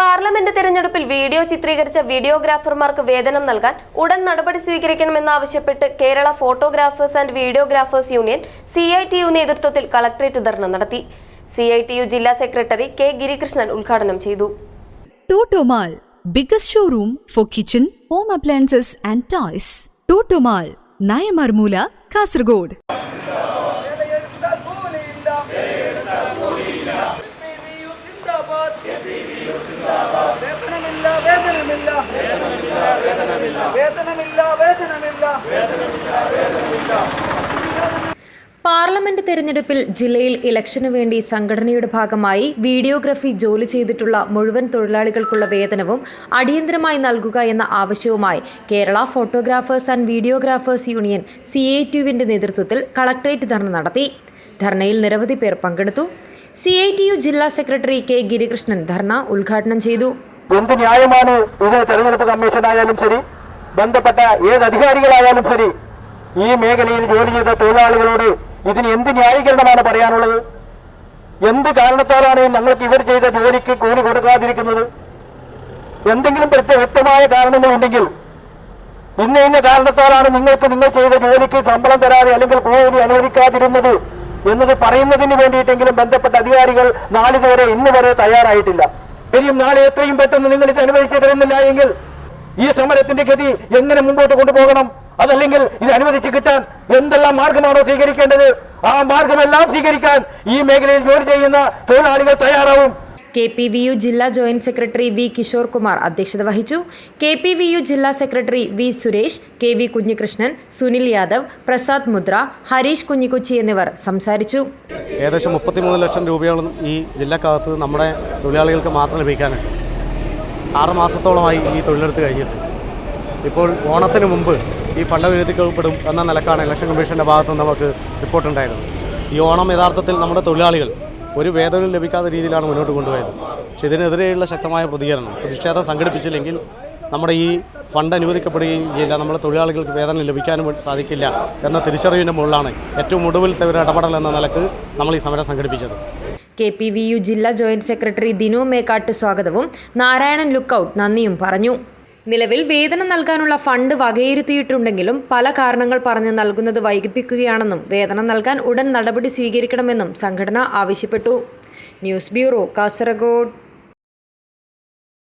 Parliament തെരഞ്ഞെടുപ്പിൽ video ചിത്രീകരിച്ച വീഡിയോഗ്രാഫർമാർക്ക് വേതനം നൽകാൻ ഉടൻ നടപടി സ്വീകരിക്കണമെന്നാവശ്യപ്പെട്ട് Kerala photographers and videographers union C I T U നേതൃത്വത്തിൽ കളക്ടറേറ്റ് ധർണ നടത്തി സി ഐ ടി യു ജില്ലാ സെക്രട്ടറി കെ ഗിരികൃഷ്ണൻ ഉദ്ഘാടനം ചെയ്തു Totomall biggest showroom for kitchen home appliances and toys. Totomall Nayamarmoola Kasargod. വേതനമില്ല വേതനമില്ല. പാർലമെന്റ് തെരഞ്ഞെടുപ്പിൽ ജില്ലയിൽ ഇലക്ഷന് വേണ്ടി സംഘടനയുടെ ഭാഗമായി വീഡിയോഗ്രഫി ജോലി ചെയ്തിട്ടുള്ള മുഴുവൻ തൊഴിലാളികൾക്കുള്ള വേതനവും അടിയന്തരമായി നൽകുക എന്ന ആവശ്യവുമായി Kerala photographers and videographers union C A ടുവിന്റെ നേതൃത്വത്തിൽ കളക്ടറേറ്റ് ധർണ നടത്തി. ധർണയിൽ നിരവധി പേർ പങ്കെടുത്തു. സി ഐ ടി യു ജില്ലാ സെക്രട്ടറി കെ ഗിരികൃഷ്ണൻ ധർണ ഉദ്ഘാടനം ചെയ്തു. എന്ത് ന്യായമാണ് ഇത് തെരഞ്ഞെടുപ്പ് കമ്മീഷനായാലും ശരി ബന്ധപ്പെട്ട ഏത് അധികാരികളായാലും ശരി ഈ മേഖലയിൽ ജോലി ചെയ്ത തൊഴിലാളികളോട് ഇതിന് എന്ത് ന്യായീകരണമാണ് പറയാനുള്ളത്? എന്ത് കാരണത്താലാണ് ഞങ്ങൾക്ക് ഇവർ ചെയ്ത ജോലിക്ക് കൂലി കൊടുക്കാതിരിക്കുന്നത്? എന്തെങ്കിലും വ്യക്തമായ കാരണങ്ങളുണ്ടെങ്കിൽ ഇന്ന ഇന്ന കാരണത്താലാണ് നിങ്ങൾക്ക് നിങ്ങൾ ചെയ്ത ജോലിക്ക് ശമ്പളം തരാതെ അല്ലെങ്കിൽ കൂലി അനുവദിക്കാതിരുന്നത് എന്നത് പറയുന്നതിന് വേണ്ടിയിട്ടെങ്കിലും ബന്ധപ്പെട്ട അധികാരികൾ നാളിതുവരെ ഇന്ന് വരെ തയ്യാറായിട്ടില്ല. ഇനിയും നാളെ എത്രയും പെട്ടെന്ന് നിങ്ങൾ ഇത് അനുവദിച്ചു തരുന്നില്ല എങ്കിൽ ഈ സമരത്തിന്റെ ഗതി എങ്ങനെ മുമ്പോട്ട് കൊണ്ടുപോകണം? അതല്ലെങ്കിൽ ഇത് അനുവദിച്ച് കിട്ടാൻ എന്തെല്ലാം മാർഗമാണോ സ്വീകരിക്കേണ്ടത്? ആ മാർഗമെല്ലാം സ്വീകരിക്കാൻ ഈ മേഖലയിൽ ജോലി ചെയ്യുന്ന തൊഴിലാളികൾ തയ്യാറാവും. കെ പി വി യു ജില്ലാ joint secretary V Kishore Kumar അധ്യക്ഷത വഹിച്ചു. കെ പി വി യു ജില്ലാ secretary V Suresh K V Kunhikrishnan Sunil Yadav Prasad Mudra Harish Kunhikochi എന്നിവർ സംസാരിച്ചു. ഏകദേശം മുപ്പത്തിമൂന്ന് ലക്ഷം രൂപയോളം ഈ ജില്ലക്കകത്ത് നമ്മുടെ തൊഴിലാളികൾക്ക് മാത്രം ലഭിക്കാനുണ്ട്. ആറ് മാസത്തോളമായി ഈ തൊഴിലെടുത്ത് കഴിഞ്ഞിട്ട്. ഇപ്പോൾ ഓണത്തിന് മുമ്പ് ഈ ഫണ്ട് അനുവദിക്കപ്പെടും എന്ന നിലക്കാണ് ഇലക്ഷൻ കമ്മീഷന്റെ ഭാഗത്ത് നമുക്ക് റിപ്പോർട്ടുണ്ടായിരുന്നത് ഈ ഓണം യഥാർത്ഥത്തിൽ നമ്മുടെ തൊഴിലാളികൾ ഒരു വേതനവും ലഭിക്കാത്ത രീതിയിലാണ് മുന്നോട്ട് കൊണ്ടുപോയത്. പക്ഷേ ഇതിനെതിരെയുള്ള ശക്തമായ പ്രതികരണം പ്രതിഷേധം സംഘടിപ്പിച്ചില്ലെങ്കിൽ നമ്മുടെ ഈ ഫണ്ട് അനുവദിക്കപ്പെടുകയും ചെയ്യില്ല നമ്മുടെ തൊഴിലാളികൾക്ക് വേതനം ലഭിക്കാനും സാധിക്കില്ല എന്ന തിരിച്ചറിവിന്റെ മുകളിലാണ് ഏറ്റവും ഒടുവിൽ ഒരു ഇടപെടൽ എന്ന നിലയ്ക്ക് നമ്മൾ ഈ സമരം സംഘടിപ്പിച്ചത്. കെ പി വി യു ജില്ലാ ജോയിന്റ് സെക്രട്ടറി ദിനു മേക്കാട്ട് സ്വാഗതവും. നാരായണൻ ലുക്കൌട്ട് നന്ദിയും പറഞ്ഞു. നിലവിൽ വേതനം നൽകാനുള്ള ഫണ്ട് വകയിരുത്തിയിട്ടുണ്ടെങ്കിലും പല കാരണങ്ങൾ പറഞ്ഞ് നൽകുന്നത് വൈകിപ്പിക്കുകയാണെന്നും വേതനം നൽകാൻ ഉടൻ നടപടി സ്വീകരിക്കണമെന്നും സംഘടന ആവശ്യപ്പെട്ടു. News bureau Kasaragod.